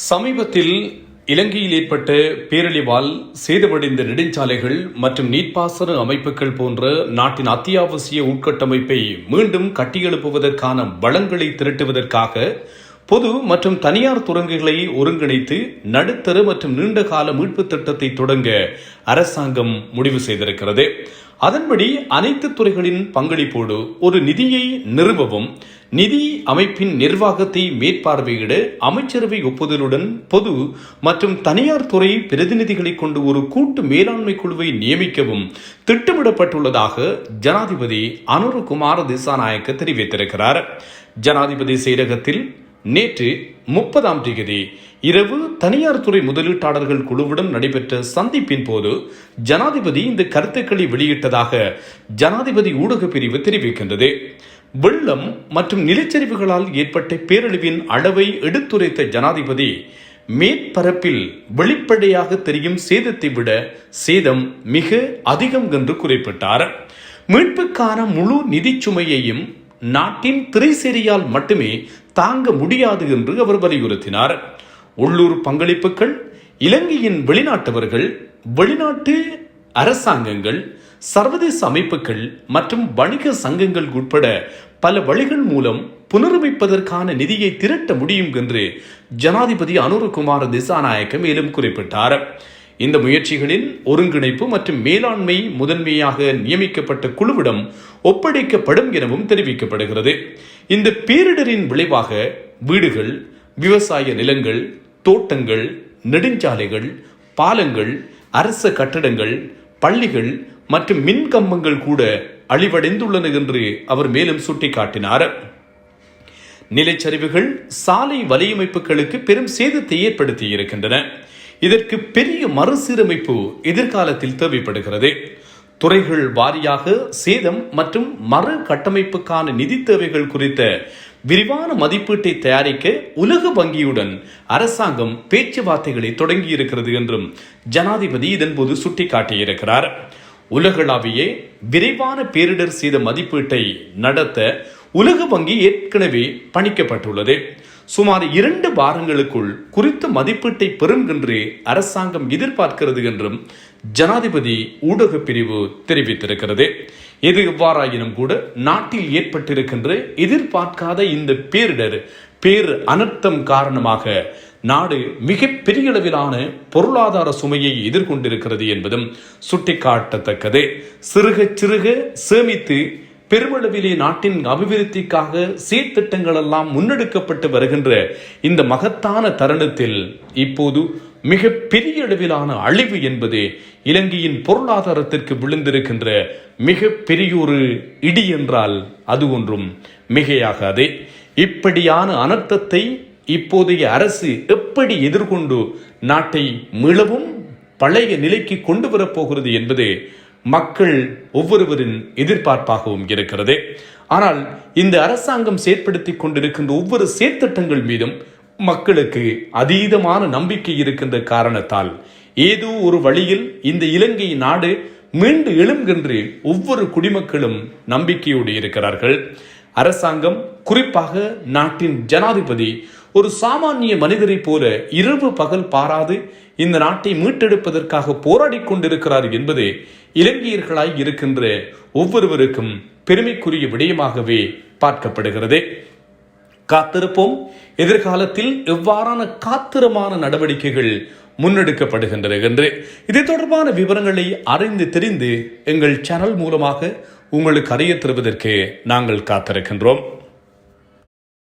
சமீபத்தில் இலங்கையில் ஏற்பட்ட பேரழிவால் சேதமடைந்த நெடுஞ்சாலைகள் மற்றும் நீர்ப்பாசன அமைப்புகள் போன்ற நாட்டின் அத்தியாவசிய உட்கட்டமைப்பை மீண்டும் கட்டியெழுப்புவதற்கான வளங்களை திரட்டுவதற்காக பொது மற்றும் தனியார் துறங்குகளை ஒருங்கிணைத்து நடுத்தர மற்றும் நீண்டகால மீட்பு திட்டத்தை தொடங்க அரசாங்கம் முடிவு செய்திருக்கிறது. அதன்படி அனைத்து துறைகளின் பங்களிப்போடு ஒரு நிதியை நிறுவவும் நிதி அமைப்பின் நிர்வாகத்தை மேற்பார்வையிட அமைச்சரவை ஒப்புதலுடன் பொது மற்றும் தனியார் துறை பிரதிநிதிகளை கொண்டு ஒரு கூட்டு மேலாண்மை குழுவை நியமிக்கவும் திட்டமிடப்பட்டுள்ளதாக ஜனாதிபதி அனுரகுமார திசாநாயக்க தெரிவித்திருக்கிறார். ஜனாதிபதி செயலகத்தில் நேற்று முப்பதாம் தேதி இரவு தனியார் துறை முதலீட்டாளர்கள் குழுவுடன் நடைபெற்ற சந்திப்பின் போது ஜனாதிபதி இந்த கருத்துக்களை வெளியிட்டதாக ஜனாதிபதி ஊடக பிரிவு தெரிவிக்கின்றது. வெள்ளம் மற்றும் நிலச்சரிவுகளால் ஏற்பட்ட பேரழிவின் அளவை எடுத்துரைத்த ஜனாதிபதி மேற்பரப்பில் வெளிப்படையாக தெரியும் சேதத்தை விட சேதம் மிக அதிகம் என்று குறிப்பிட்டார். மீட்புக்கான முழு நிதி சுமையையும் நாட்டின் திரைசேரியால் மட்டுமே தாங்க முடியாது என்று அவர் வலியுறுத்தினார். உள்ளூர் பங்களிப்புகள் இலங்கையின் வெளிநாட்டவர்கள் வெளிநாட்டு அரசாங்கங்கள் சர்வதேச அமைப்புகள் மற்றும் வணிக சங்கங்கள் உட்பட பல வழிகள் மூலம் புனரமைப்பதற்கான நிதியை திரட்ட முடியும் என்று ஜனாதிபதி அனுரகுமார் திசாநாயக்க மேலும் குறிப்பிட்டார். இந்த முயற்சிகளின் ஒருங்கிணைப்பு மற்றும் மேலாண்மை முதன்மையாக நியமிக்கப்பட்ட குழுவிடம் ஒப்படைக்கப்படும் எனவும் தெரிவிக்கப்படுகிறது. இந்த பேரிடரின் விளைவாக வீடுகள் விவசாய நிலங்கள் தோட்டங்கள் நெடுஞ்சாலைகள் பாலங்கள் அரச கட்டடங்கள் பள்ளிகள் மற்றும் மின் கம்பங்கள் கூட அழிவடைந்துள்ளன என்று அவர் மேலும் சுட்டிக்காட்டினார். நிலச்சரிவுகள் சாலை வலையமைப்புகளுக்கு பெரும் சேதத்தை ஏற்படுத்தி இருக்கின்றன இதற்கு பெரிய மறுசீரமைப்பு எதிர்காலத்தில் தேவைப்படுகிறது. துறைகள் வாரியாக சேதம் மற்றும் மறு கட்டமைப்புக்கான நிதி தேவைகள் குறித்த விரிவான மதிப்பீட்டை தயாரிக்க உலக வங்கியுடன் அரசாங்கம் பேச்சுவார்த்தைகளை தொடங்கி இருக்கிறது என்றும் ஜனாதிபதி இதன்போது சுட்டிக்காட்டியிருக்கிறார். உலகளாவிய விரைவான பேரிடர் செய்த மதிப்பீட்டை நடத்த உலக வங்கி ஏற்கனவே பணிக்கப்பட்டுள்ளது. சுமார் இரண்டு வாரங்களுக்குள் குறித்த மதிப்பீட்டை பெறும் என்று அரசாங்கம் எதிர்பார்க்கிறது என்றும் ஜனாதிபதி ஊடக பிரிவு தெரிவித்திருக்கிறது. இது எவ்வாறாயினும் கூட நாட்டில் ஏற்பட்டிருக்கின்ற எதிர்பார்க்காத இந்த பேரிடர் பேர் அனர்த்தம் காரணமாக நாடு மிக பெரிய அளவிலான பொருளாதார சுமையை எதிர்கொண்டிருக்கிறது என்பதும் சுட்டிக்காட்டத்தக்கது. சிறுக சிறுக சேமித்து பெருமளவிலே நாட்டின் அபிவிருத்திக்காக சீர்திட்டங்கள் எல்லாம் முன்னெடுக்கப்பட்டு வருகின்ற இந்த மகத்தான தருணத்தில் இப்போது மிக பெரிய அளவிலான அழிவு என்பது இலங்கையின் பொருளாதாரத்திற்கு விழுந்திருக்கின்ற மிக பெரியொரு இடி என்றால் அது ஒன்றும் மிகையாகாது. இப்படியான அனர்த்தத்தை இப்போதைய அரசு எப்படி எதிர்கொண்டு நாட்டை மீளவும் பழைய நிலைக்கு கொண்டு வரப்போகிறது என்பது மக்கள் ஒவ்வொருவரின் எதிர்பார்ப்பாகவும் இருக்கிறது. ஆனால் இந்த அரசாங்கம் செயற்படுத்தி கொண்டிருக்கின்ற ஒவ்வொரு செயற்திட்டங்கள் மீதும் மக்களுக்கு அதீதமான நம்பிக்கை இருக்கின்ற காரணத்தால் ஏதோ ஒரு வழியில் இந்த இலங்கை நாடு மீண்டு எழும்கின்ற ஒவ்வொரு குடிமக்களும் நம்பிக்கையோடு இருக்கிறார்கள். அரசாங்கம் குறிப்பாக நாட்டின் ஜனாதிபதி ஒரு சாமானிய மனிதரை போல இரவு பகல் பாராது இந்த நாட்டை மீட்டெடுப்பதற்காக போராடி கொண்டிருக்கிறார் என்பது இலங்கையர்களாய் இருக்கின்ற ஒவ்வொருவருக்கும் பெருமைக்குரிய விடயமாகவே பார்க்கப்படுகிறது. காத்திருப்போம். எதிர்காலத்தில் எவ்வாறான காத்திரமான நடவடிக்கைகள் முன்னெடுக்கப்படுகின்றன என்று. இது தொடர்பான விவரங்களை அறிந்து தெரிந்து எங்கள் சேனல் மூலமாக உங்களுக்கு அறிய தருவதற்கு நாங்கள் காத்திருக்கின்றோம்.